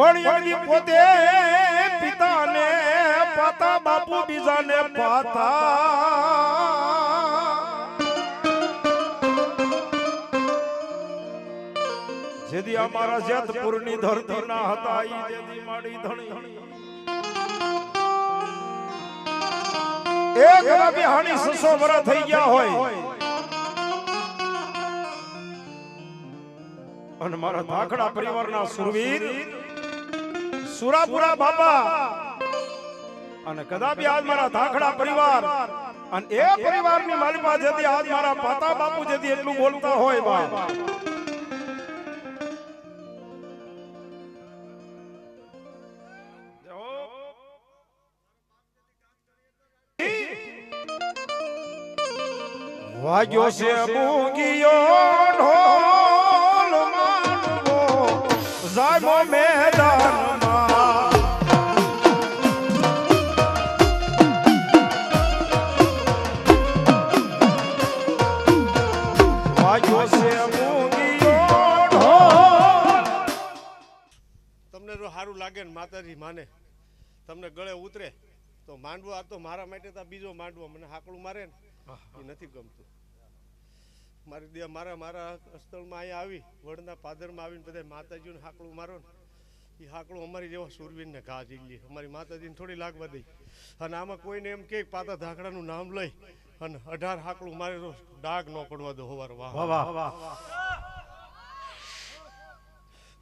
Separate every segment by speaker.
Speaker 1: પણ પોતે પિતાને પાતા બાપુ બીજાને પાતા. જેદી અમારા જેતપુરની ધરતી ના હતા ઈ જેદી માડી ધણી. એક રબી હાની સસો વરા થઈ ગયા હોય. અને મારા ધાકડા પરિવારના સુરવીર સુરાપુરા બાપા. અને કદાપી આજ મારા ધાખડા પરિવાર. અને એ પરિવારની માલિકા જેથી આજ મારા પાતા બાપુ જેથી એટલું બોલતા હોય બા. વાગ્યો છે બુગિયો ઢોલ માંડવો જાગો મેદાનમાં.
Speaker 2: લાગે ને માતાજી માને. તમને ગળે ઉતરે તો માંડવો આ તો મારા માટે તો બીજો માંડવો મને હાકડું મારે ને. એ નથી ગમતું. મારી દે મારા મારા સ્થળમાં અહીંયા આવી વડના પાદરમાં આવીને બધા માતાજીને હાકડું મારો ને. એ હાકડું અમારી જેવા સુરવીરને ઘા જીલી અમારી માતાજીને થોડી લાગવા દઈ. અને આમાં કોઈને એમ કે પાતા ધાકડાનું નામ લઈ અને અઢાર હાકડું મારે તો ડાઘ ન પડવા દો હોવાર. વાહ.
Speaker 1: વાહ વાહ.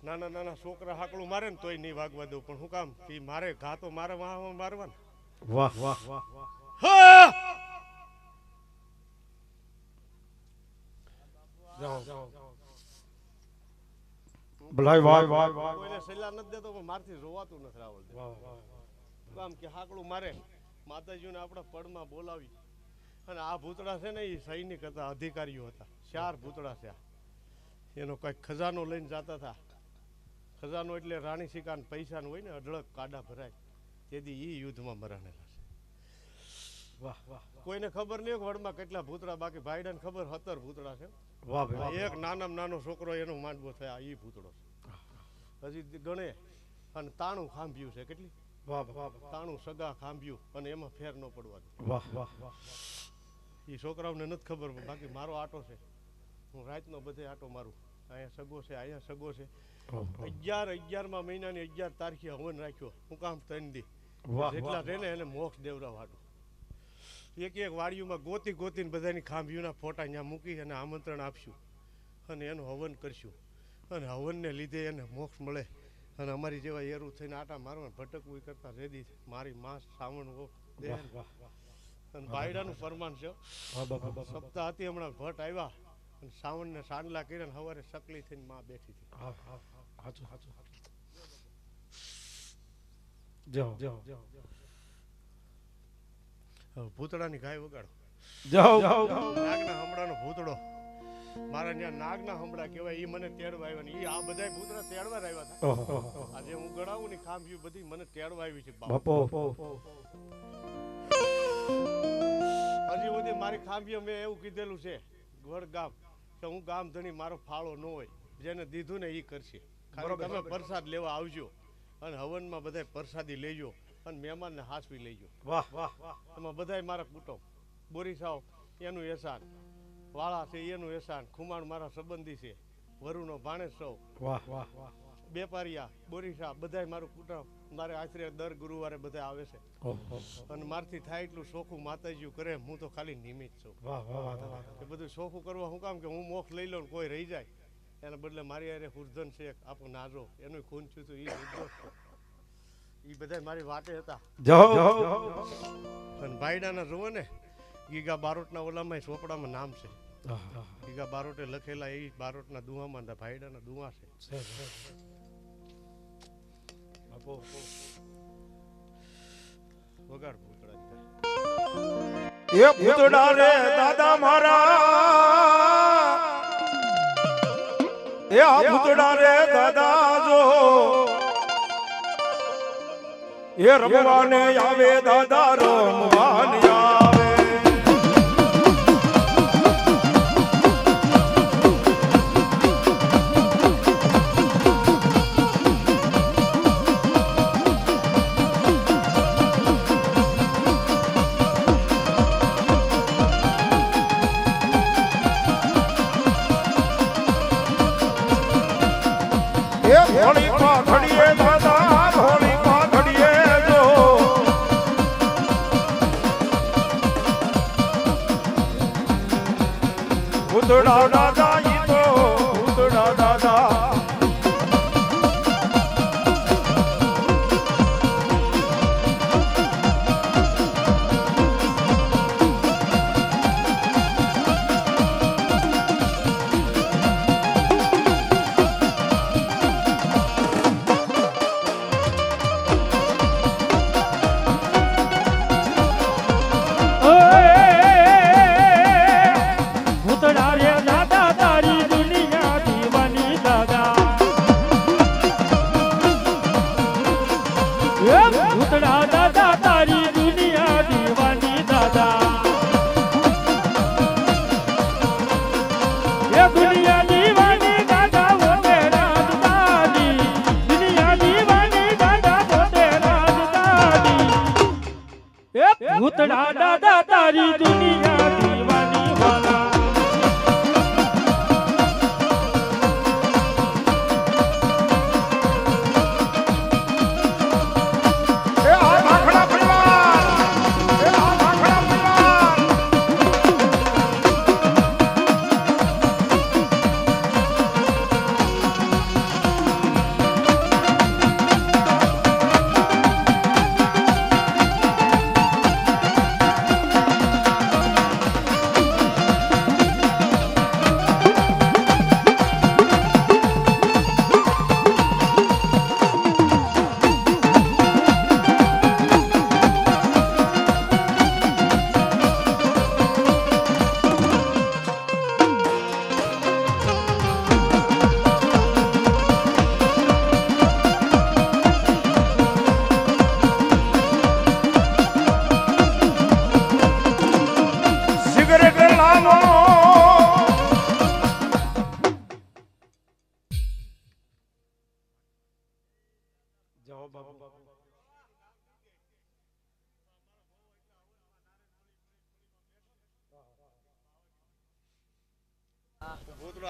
Speaker 2: નાના નાના છોકરા હાકડું મારે ને તોય નહીં વાગવા દઉં. પણ હું કામ એ મારે ઘા તો મારે વાહ મારવા
Speaker 1: વાહ વાહ વાહ
Speaker 2: હા!
Speaker 1: ભલાઈ વાહ વાહ વાહ.
Speaker 2: કોઈને સલાહ નથી દેતો પણ મારથી રોવાતું નથી આવડતું કામ કે હાકડું મારે માતાજીને આપણા પડમાં બોલાવી. અને આ ભૂતડા છે ને એ સૈનિક હતા અધિકારીઓ હતા. ચાર ભૂતળા છે. એનો કંઈક ખજાનો લઈને જતા હતા. ખજાનો એટલે રાણી સિકાન પૈસાનું હોય ને અઢળક કાડા ભરાય. તેથી એ યુદ્ધમાં મરાણેલા છે.
Speaker 1: વાહ વાહ
Speaker 2: કોઈને ખબર નહીં વડમાં કેટલા ભૂતળા બાકી ભાઈડાને ખબર હતર ભૂતળા છે.
Speaker 1: વાહ
Speaker 2: એક નાનામાં નાનો છોકરો એનો માંડવો થયા એ ભૂતળો છે. હજી ગણે અને તાણું ખાંભ્યું છે કેટલી?
Speaker 1: વાહ વાહ
Speaker 2: તાણું સગા ખાંભ્યું અને એમાં ફેર ન પડવા દે.
Speaker 1: વાહ વાહ વાહ
Speaker 2: એ છોકરાઓને નથી ખબર પણ બાકી મારો આટો છે. હું રાતનો બધે આટો મારું. અહીંયા સગો છે અહીંયા સગો છે. અગિયાર અગિયારમાં મહિનાની અગિયાર તારીખે હવન રાખ્યો. હું કામ ત્રણ દી
Speaker 1: એટલા
Speaker 2: જેટલા રહે ને એને મોક્ષ દેવડાવવાનું. એક એક વાડીઓમાં ગોતી ગોતીને બધાની ખાંભીઓના ફોટા ત્યાં મૂકી અને આમંત્રણ આપશું અને એનું હવન કરશું. અને હવનને લીધે એને મોક્ષ મળે. અને અમારી જેવા એરું થઈને આટા મારવા ભટકવું કરતા રેદી મારી માં
Speaker 1: વાહ વાહ
Speaker 2: અને બાયડાનું ફરમાન છે. સપ્તાહ હતી હમણાં ભટ્ટ આવ્યા. અને શ્રાવણને સાંડલા કર્યા સવારે સકલી થઈને માં બેઠી હતી. ભૂતડાની ગાય વગાડો.
Speaker 1: જાઓ જાઓ
Speaker 2: નાગના હમણાનો ભૂતડો મારા ત્યાં નાગના હમણાં કહેવાય એ મને તેડવા આવ્યા ને એ આ બધા ભૂતડા તેડવા આવ્યા હતા. આજે હું ગણાવું ને ખાંભ્યું બધી મને તેડવા આવી છે બાપ.
Speaker 1: બાપો
Speaker 2: હજી સુધી મારી ખાંભીએ મેં એવું કીધેલું છે ગઢ ગામ. કે હું ગામ ધણી મારો ફાળો ન હોય જેને દીધું ને એ કરશે. ખાલી તમે પ્રસાદ લેવા આવજો અને હવનમાં બધા પ્રસાદી લેજો અને મહેમાનને હાસવી લેજો.
Speaker 1: વાહ વાહ વાહ
Speaker 2: એમાં બધાય મારા કુટુંબ. બોરી સાવ એનું એહસાન. વાળા છે એનું એહસાન. ખુમાણ મારા સંબંધી છે. વરુનો ભાણેજ સૌ
Speaker 1: વાહ વાહ વાહ.
Speaker 2: બેપારિયા બોરીસા બધા મારું કુટુંબ મારે આશરે દર ગુરુવારે બધા આવે છે. અને મારથી થાય એટલું ચોખ્ખું માતાજી કરે હું તો ખાલી નિમિત્ત છું.
Speaker 1: વાહ વાહ વાહ
Speaker 2: એ બધું સોખું કરવા હું કામ કે હું મોખ લઈ લઉં કોઈ રહી જાય એના બદલે મારી અરે હુર્ધન છે આપણું નાજો એનું ખૂન છું તો એ એ બધા મારી વાટે હતા. અને ભાઈડાના જુઓ ને ગીગા બારોટના ઓલામાં ચોપડામાં નામ છે. ગીગા બારોટે લખેલા એ બારોટના દુહામાં ભાઈડાના દુહા છે.
Speaker 1: બાપો
Speaker 2: વગાડ ભૂતડા
Speaker 1: એ ભૂતડા રે દાદા મારા. એ આ ભૂતડા રે દાદા જો. એ રમવાને આવે દાદા રમવાને આવે.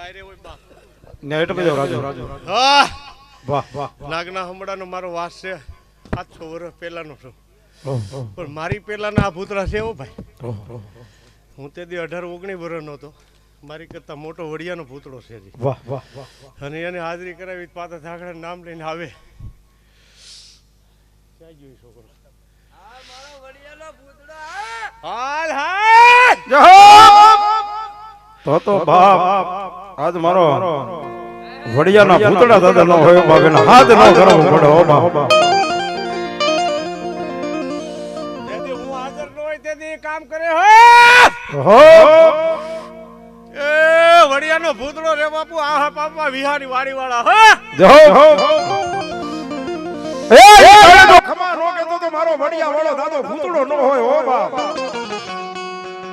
Speaker 2: ભૂતળો હોય બા.
Speaker 1: નેટ પર જાઓ રાજુ. રાજુ.
Speaker 2: હા.
Speaker 1: વાહ વાહ
Speaker 2: નાગના હમણાંનો મારો વાસ છે. સાતસો વર્ષ પહેલાનો છું. પણ મારી પહેલાના આ ભૂતળા છે એવો ભાઈ. હું તે દી અઢાર ઓગણીસ વર્ષનો હતો. મારી કરતા મોટો વડિયાનો ભૂતળો છે હજી.
Speaker 1: વાહ વાહ વાહ
Speaker 2: અને એને હાજરી કરાવી પાતા ધાકડા નામ લઈને આવે. ક્યાં ગયો છોકરો? હાલ હાલ!
Speaker 1: તો તો બાપ. આજ મારો. વડિયાના ભૂતડા દાદા નો હોય બાબે ના હાથ નો કરવો પડે હો બા
Speaker 2: તેથી હું હાજર ન હોય તેથી કામ કરે હો.
Speaker 1: હો.
Speaker 2: એ વડિયાનો ભૂતળો રે બાપુ આહા પાપા વિહારી વાડી વાળા હો
Speaker 1: જો એ એ ખમા રોકે તો તો મારો વડિયા વાળો દાદો ભૂતડો ન હોય હો બા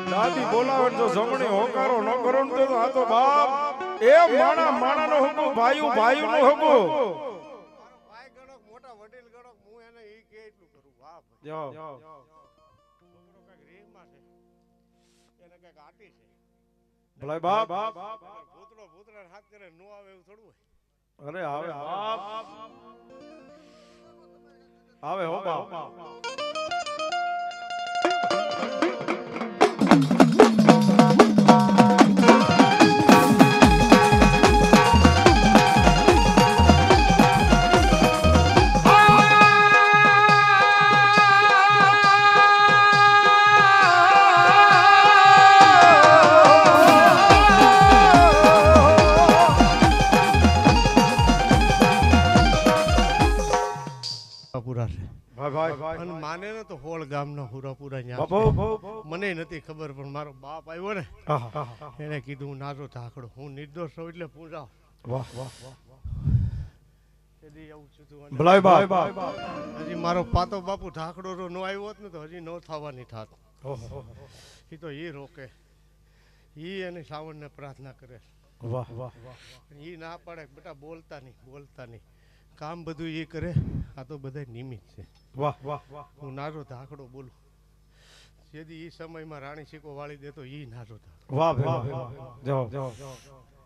Speaker 1: દાદી બોલાવણ જો જમણી હોકારો ન કરો તો આ તો બાપ. એ માણા માણા નો હકુ ભાઈઓ ભાઈઓ નો હકુ
Speaker 2: ભાઈ ગણો મોટા વડીલ ગણો હું એને ઈ કે એટલું કરું વાહ
Speaker 1: જાઓ.
Speaker 2: છોકરો કાંઈકમાં છે એને કાંઈક આટી છે
Speaker 1: ભલાઈ બાપ.
Speaker 2: ભૂતળો ભૂતળાને હાથ કરે નો આવે એવું થોડું
Speaker 1: અરે આવે બાપ. આવે હો બાપ.
Speaker 2: મને નથી ખબર પણ મારો બાપ આવ્યો ને એને કીધું હું નાજો થાકડો હું નિર્દોષ છું એટલે પૂજા
Speaker 1: વાહ વાહ
Speaker 2: અને હજી મારો પાતો બાપુ ધાકડો નો આવ્યો હોત ને તો હજી ન થવાની થાત.
Speaker 1: ઓહો.
Speaker 2: એ તો એ રોકે. એ એને શ્રાવણને પ્રાર્થના કરે.
Speaker 1: વાહ વાહ
Speaker 2: એ ના પાડે બેટા બોલતા નહીં બોલતા નહીં. કામ બધું એ કરે. આ તો બધા નિમિત્ત છે.
Speaker 1: વાહ વાહ વાહ
Speaker 2: હું નારો ધાકડો બોલું. જેથી એ સમયમાં રાણી સિક્કો વાળી દેતો એ નારો ધાકડો.
Speaker 1: વાહ વાહ જાઓ જાઓ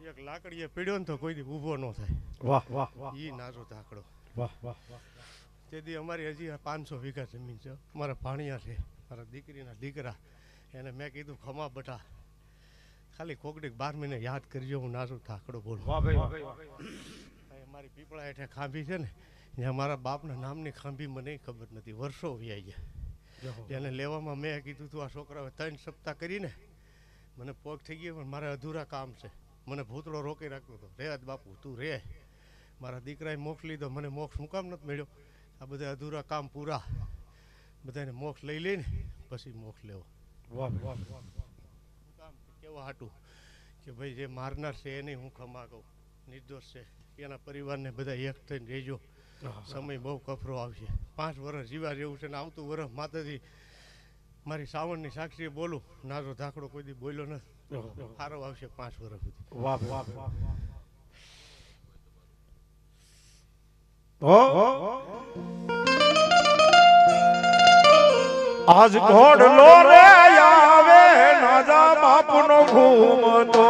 Speaker 2: એક લાકડીએ પીડ્યો ને તો કોઈ દી ઊભો ન થાય.
Speaker 1: વાહ વાહ વાહ.
Speaker 2: એ નાનો ધાકડો.
Speaker 1: વાહ વાહ
Speaker 2: તેથી અમારી હજી પાંચસો વીઘા જમીન છે. મારા ભાણિયા છે. મારા દીકરીના દીકરા. એને મેં કીધું ખમા બટા. ખાલી કોકડીક બાર મહિને યાદ કરજો હું નાનો ધાકડો બોલું.
Speaker 1: વાહ ભાઈ વાહ. ભાઈ
Speaker 2: અહીં મારી પીપળા હેઠે ખાંભી છે ને જ્યાં મારા બાપના નામની ખાંભી મને ખબર નથી વર્ષો વ્યાઈ ગયા. જેને લેવામાં મેં કીધું તું આ છોકરાએ ત્રણ સપ્તાહ કરીને મને પોગ થઈ ગયો પણ મારે અધૂરા કામ છે. મને ભૂતળો રોકી રાખતો હતો. રે બાપુ તું રે. મારા દીકરાએ મોક્ષ લીધો મને મોક્ષ હું કામ નથી મળ્યો? આ બધા અધૂરા કામ પૂરા. બધાને મોક્ષ લઈ લઈને પછી મોક્ષ લેવો. કેવા હાટું? કે ભાઈ જે મારનાર છે એને હું ખમા કહું નિર્દોષ છે. એના પરિવારને બધા એક થઈને રહેજો. સમય બહુ કફરો આવશે. પાંચ વર્ષ જીવા જેવું છે ને આવતું વર્ષ માતાજી મારી સાવણની સાક્ષીએ બોલું નાજો ધાકડો કોઈ દી બોલ્યો નથી. સારો આવશે પાંચ વર્ષ સુધી.
Speaker 1: વાહ વાહ વાહ આજ ઘોડલો રે આવે નાજા બાપનો ઘૂમતો.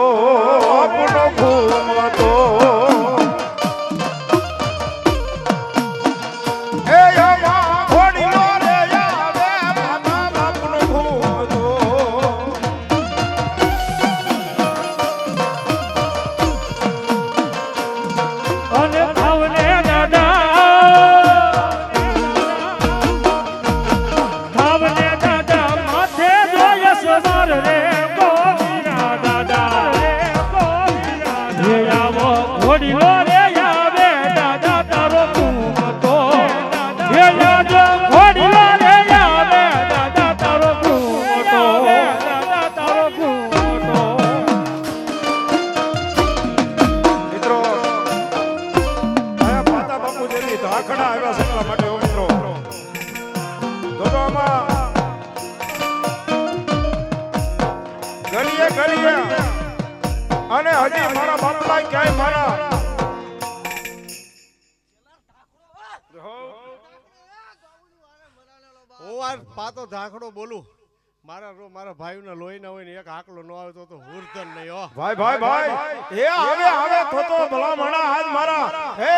Speaker 3: મારા
Speaker 1: ભાઈ મારા
Speaker 2: લોહી ના હોય ને એક આકલો ન આવે તો હુરધન નહીં હો.
Speaker 1: ભાઈ ભાઈ ભાઈ એ હવે હવે થતો ભલામણા ભલા આજ મારા. હે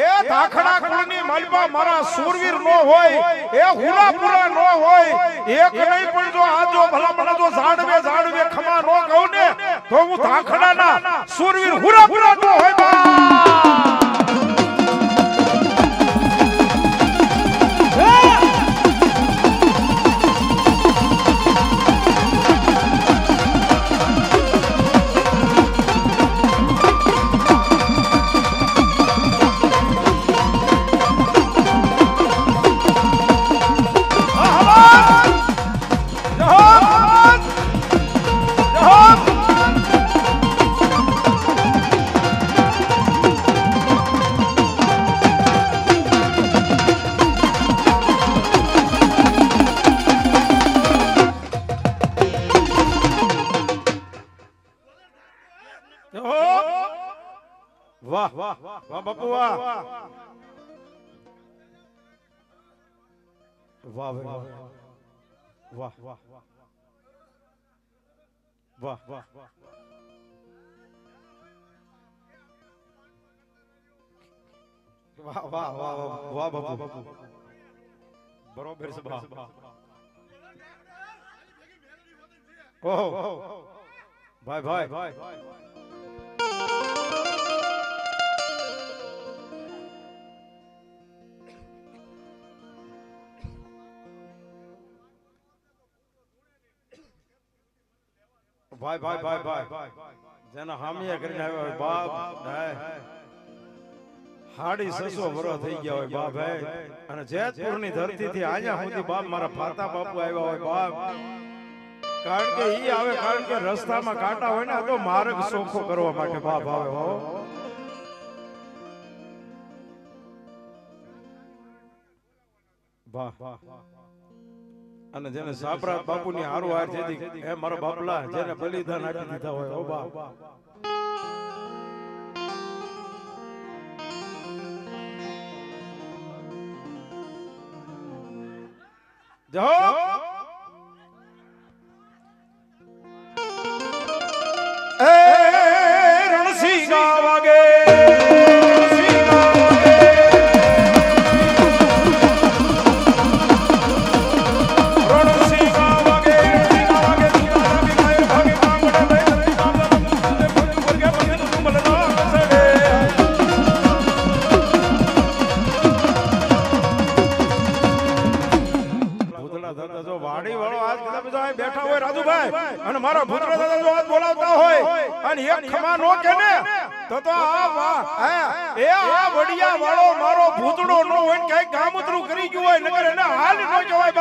Speaker 1: એ ધાખડા કુળની માલપા મારા સુરવીર નો હોય. એ હુરાપુરા નો હોય. એક નહીં પણ જો આ જો ભલામણા જો ઝાડવે ઝાડવે ખમા નો કહું ને તો હું ધાખડાના સુરવીર હુરાપુરા નો હોય વાહ વાહ વાહ બાપુ વાહ વાહ વાહ વાહ વાહ વાહ વાહ વાહ વાહ વાહ વાહ વાહ વાહ બાપુ બરોબર છે બા ઓહો ભાઈ ભાઈ ભાઈ ભાઈ ભાઈ ભાઈ જેના હામિયા કરીને આવ્યો હોય બાપ હાડી સસો વરો થઈ ગયા હોય બાપ હે. અને જેતપુરની ધરતી થી આયા સુધી બાપ મારા ફાતા બાપુ આવ્યા હોય બાપ કારણ કે ઈ આવે કારણ કે રસ્તામાં કાંટા હોય ને તો માર્ગ સોખો કરવા માટે બાપ આવે હો. વાહ. અને જેને સાપરા બાપુની હારું હાર જેથી એ મારો બાપલા જેને બલિદાન આપી દીધા હોય ઓ બા જો ગામતરું કરી ગયું હોય નકર એને હાલ નો કહેવાય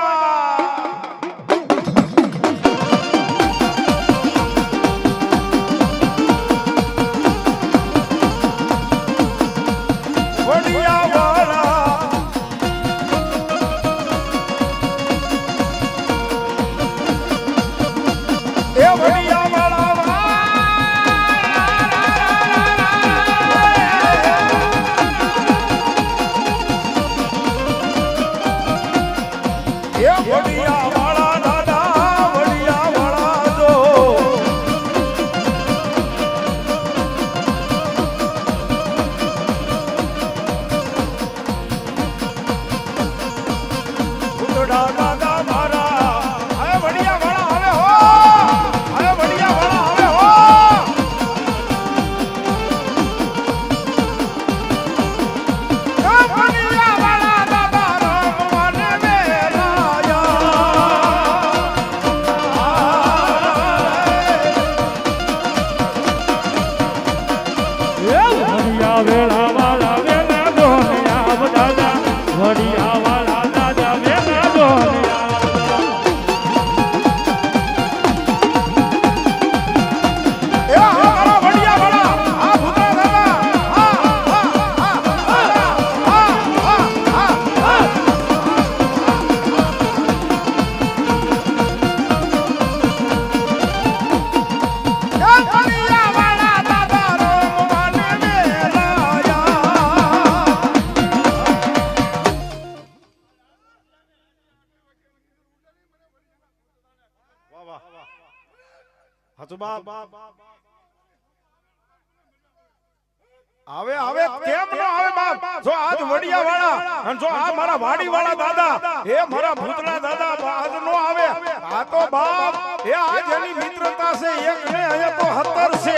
Speaker 1: કેમ ન આવે બાપ? જો આજ વડિયા વાળા અને જો આ મારા વાડી વાળા દાદા એ મારા ભૂતના દાદા આજ નો આવે. આ તો બાપ એ આ જેની મિત્રતા છે એક ને અહીંયા તો હતર છે.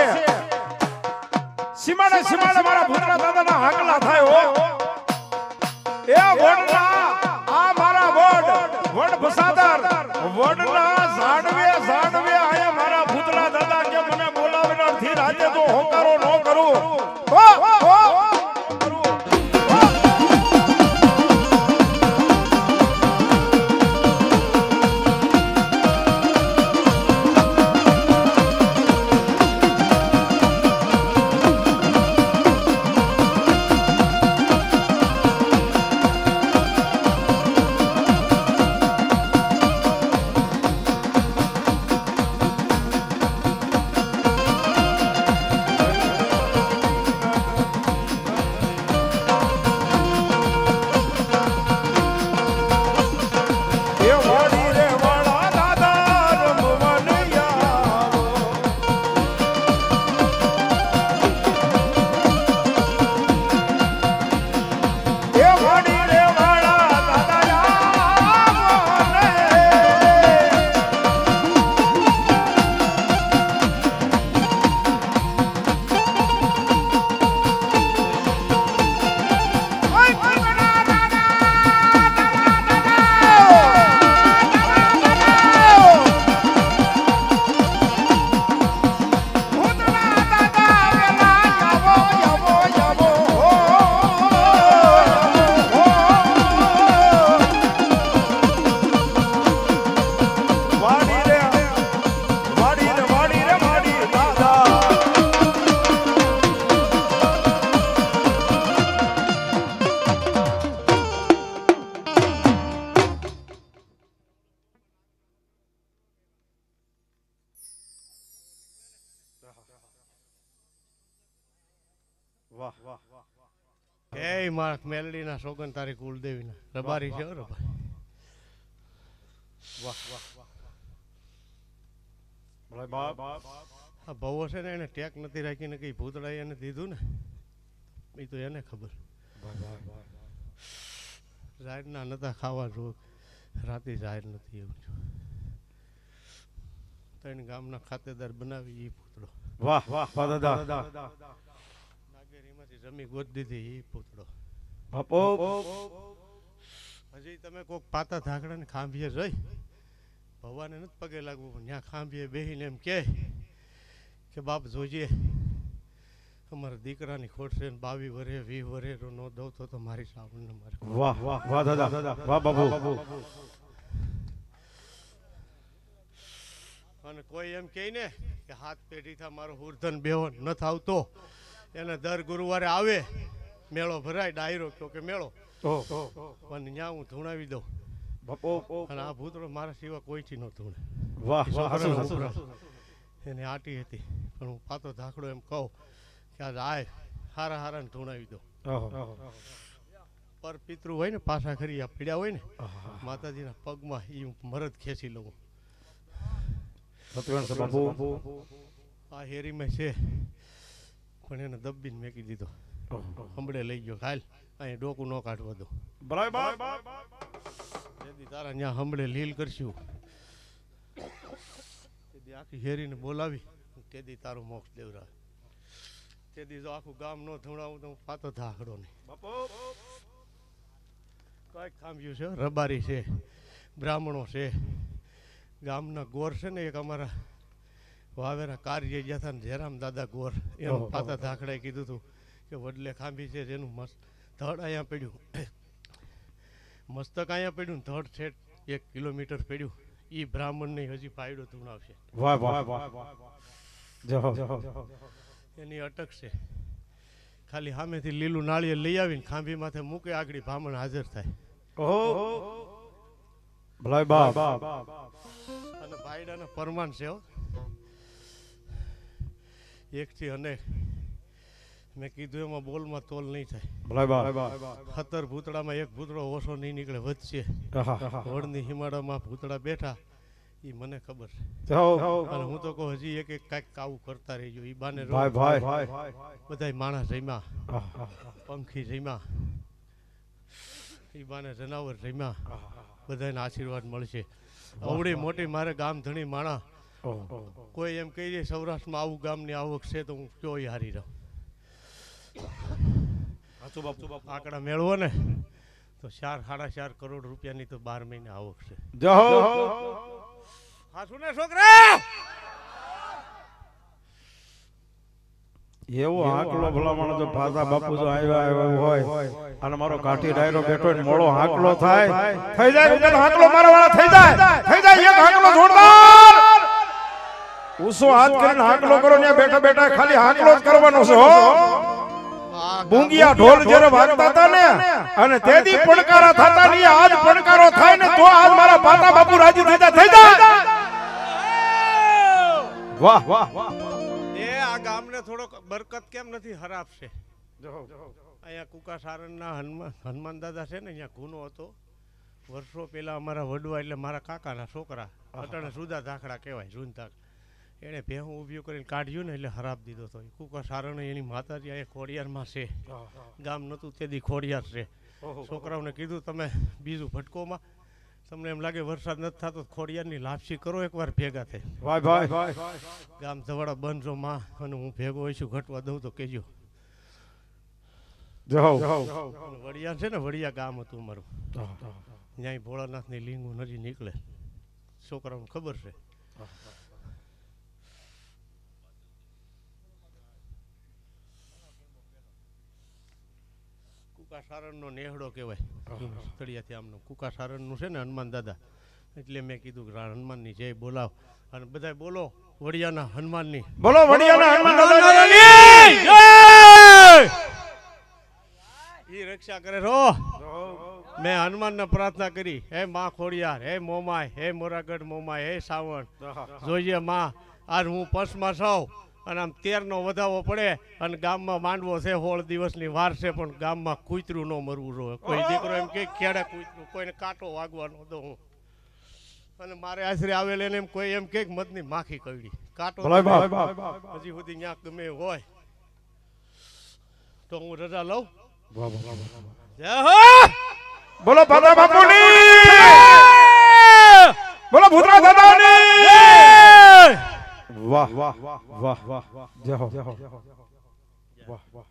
Speaker 1: સીમાડે સીમાડે મારા ભૂતના દાદાના હાકલા થાય હો. એ વડના આ મારા વડ વડ ભસાદાર વડના ઝાડવે ઝાડવે રાજે જો હોકારો ન કરું.
Speaker 2: મેલડીના સોગન તારી કુલદેવીના. રબારી છે રબારી.
Speaker 1: વાહ વાહ બાપ.
Speaker 2: આ ભવો છે ને એને ટેક નથી રાખીને કઈ ભૂતળા એને દીધું ને એ તો એને ખબર. જાહેરના નતા ખાવા જો રાતે જાહેર નથી એવું છે ત્રણ ગામના ખાતેદાર બનાવી એ પૂતળો
Speaker 1: વાહ વાહ વાહ દાદા.
Speaker 2: નાગેરીમાંથી જમી ગોત દીધી એ પૂતળો
Speaker 1: બાપો.
Speaker 2: હજી તમે કોક પાતા ધાકડા ને ખાંભીએ જઈ ભવાને નથી પગે લાગવું પણ ત્યાં ખાંભીએ બેહીને એમ કહે કે બાપ જોજે. અમારા દીકરાની ખોટ છે બાવી વરે વી વરે નો દઉં તો મારી સાવણને મારે.
Speaker 1: વાહ વાહ વાહ દાદા. વાહ બાબુ
Speaker 2: અને કોઈ એમ કહે ને કે હાથ પેઢીથી મારો હુરધન બેહો ન આવતો એને દર ગુરુવારે આવે મેળો ભરાય ડાયરો કહો કે મેળો? પણ ત્યાં હું ધૂણાવી દઉં.
Speaker 1: બાપુ
Speaker 2: અને આ ભૂતરો મારા સિવાય કોઈથી ન ધૂણે.
Speaker 1: વાહ વાહ.
Speaker 2: એને આટી હતી. પણ હું પાતો ધાકડો એમ કહું કે આ આય હારા હારા ને ધૂણાવી દઉં. પર પિતૃ હોય ને પાછા ખરી આ પીડ્યા હોય ને માતાજીના પગમાં એ હું મરદ ખેંચી લઉં. આ હેરીમાં છે પણ એને દબ્બીને મેકી દીધો. હમણે લઈ ગયો હાલ. અહીં ડોકું ન કાઢવા દો.
Speaker 1: બરાબર
Speaker 2: તારા ત્યાં હમણે લીલ કરશું. તેથી આખી હેરીને બોલાવી તેથી તારું મોક્ષ દેવરા તેથી જો આખું ગામ ન ધૂણાવું તો હું પાતો થાકડો નહીં.
Speaker 1: બાપુ.
Speaker 2: કઈ ખાંભ્યું છે રબારી છે બ્રાહ્મણો છે. ગામના ગોર છે ને એક અમારા વાવેરા કાર્ય ગયા હતા ને જયરામ દાદા ગોર
Speaker 1: એમ.
Speaker 2: પાતા ધાકડાએ કીધું હતું કે વડલે ખાંભી છે જેનું મસ્ત ધડ અહીંયા પડ્યું. મસ્તક અહીંયા પડ્યું ધડ છે એક કિલોમીટર પડ્યું. એ બ્રાહ્મણને હજી પાયડો ધૂણાવશે.
Speaker 1: વાહ વાહ વાહ
Speaker 2: એની અટક છે. ખાલી સામેથી લીલું નાળિયેર લઈ આવીને ખાંભી માથે મૂકે આગળ બ્રાહ્મણ હાજર થાય.
Speaker 1: ઓહો. ભલાઈ બાપ.
Speaker 2: અને ભાઈડાના પરમાન છે હો. એકથી અનેક. મેં કીધું એમાં બોલમાં તોલ નહીં થાય. ખતર ભૂતડામાં એક ભૂતળો ઓછો નહીં નીકળે વધશે.
Speaker 1: આહા.
Speaker 2: હોળની હિમાડામાં ભૂતડા બેઠા એ મને ખબર. છે અને હું તો કહું હજી એક એક કાંઈક કાવું કરતા રહીજો એ બાને રો
Speaker 1: ભાઈ ભાઈ.
Speaker 2: બધાય માણસ
Speaker 1: રમ્યા
Speaker 2: પંખી રમ્યા એ બાને જનાવર જમ્યા બધાને આશીર્વાદ મળશે. અવડી મોટી મારે ગામ ધણી માણા કોઈ એમ કહી દે સૌરાષ્ટ્રમાં આવું ગામની આવક છે તો હું કયો હારી રહું?
Speaker 1: સાચું બાપુ
Speaker 2: આંકડા મેળવો ને તો ચાર સાડા ચાર કરોડ રૂપિયાની તો બાર મહિને આવક છે. હાસુ ને છોકરા?
Speaker 1: એવો હાકલો ભલામણ જો ભાતા બાપુ જો આવ્યા આવ્યા હોય અને મારો કાઠી ડાયરો બેઠો ને મોળો હાકલો થાય થઈ જાય ઉકેલ હાકલો મારા વાળા થઈ જાય થઈ જાય એક હાકલો જોરદાર! ઉસો હાથ કરીને હાકલો કરો ને બેઠા બેઠા ખાલી હાકલો જ કરવાનો છે હો!
Speaker 2: આ
Speaker 1: બુંગિયા ઢોલ જ્યારે વાગતા હતા ને અને તેથી પડકારા થતા નહીં આજ પડકારો થાય ને તો આજ મારા પાતા બાપુ રાજી થતા થઈ જાય વાહ વાહ
Speaker 2: એ આ ગામને થોડોક બરકત કેમ નથી ખરાબ છે અહીંયા કુકા સારણના હનુમાન હનુમાન દાદા છે ને અહીંયા ગુનો હતો. વર્ષો પહેલા અમારા વડવા એટલે મારા કાકાના છોકરા અટાણે સુધા ધાખડા કહેવાય જૂન ધાક એણે ભેહું ઊભી કરીને કાઢ્યું ને એટલે હરાબ દીધો હતો કુકા સારણ એની માતાજી અહીંયા ખોડિયારમાં છે. ગામ નહોતું તેથી ખોડિયાર છે. છોકરાઓને કીધું તમે બીજું ભટકોમાં. તમને એમ લાગે વરસાદ નથી થતો ખોડિયારની લાપસી કરો એકવાર ભેગા થઈ
Speaker 1: ભાઈ ભાઈ
Speaker 2: ગામ ધવાડા બંધમાં અને હું ભેગો હોઈશું ઘટવા દઉં તો કહેજો. વડિયા છે ને વડિયા ગામ હતું મારું ત્યાં ભોળાનાથની લીંગુ નજી નીકળે. છોકરાઓને ખબર છે. કુકા સારણનો નેહડો કહેવાય. તળિયાથી આમનો કુકા સારણનું છે ને હનુમાન દાદા. એટલે મેં કીધું કે હનુમાનની જય બોલાવ. અને બધા બોલો વડિયાના હનુમાનની.
Speaker 1: બોલો વડિયાના હનુમાન દાદાની
Speaker 2: ઈ રક્ષા કરે રો મેં હનુમાનને પ્રાર્થના કરી હે માં ખોડિયાર હે મોમાય હે મોરાગઢ મોમાય હે સાવણ. જોઈએ માં આજ હું પસમાં સૌ અને આમ તેરનો વધાવો પડે અને ગામમાં માંડવો છે સોળ દિવસની વાર છે પણ ગામમાં કૂતરું ન મરવું જોઈએ. કોઈ દીકરો એમ કે ખેડે કૂતરું? કોઈને કાંટો વાગવાનો દો હું. અને મારે આશરે આવેલ એને એમ કોઈ એમ કે મધની માખી કવડી કાંટો હજી સુધી ત્યાં ગમે હોય. તો હું રજા લઉં.
Speaker 1: બોલો બાપુની! બોલો ભૂતરા દાદાની! વાહ વાહ વાહ વાહ જય હો વાહ વાહ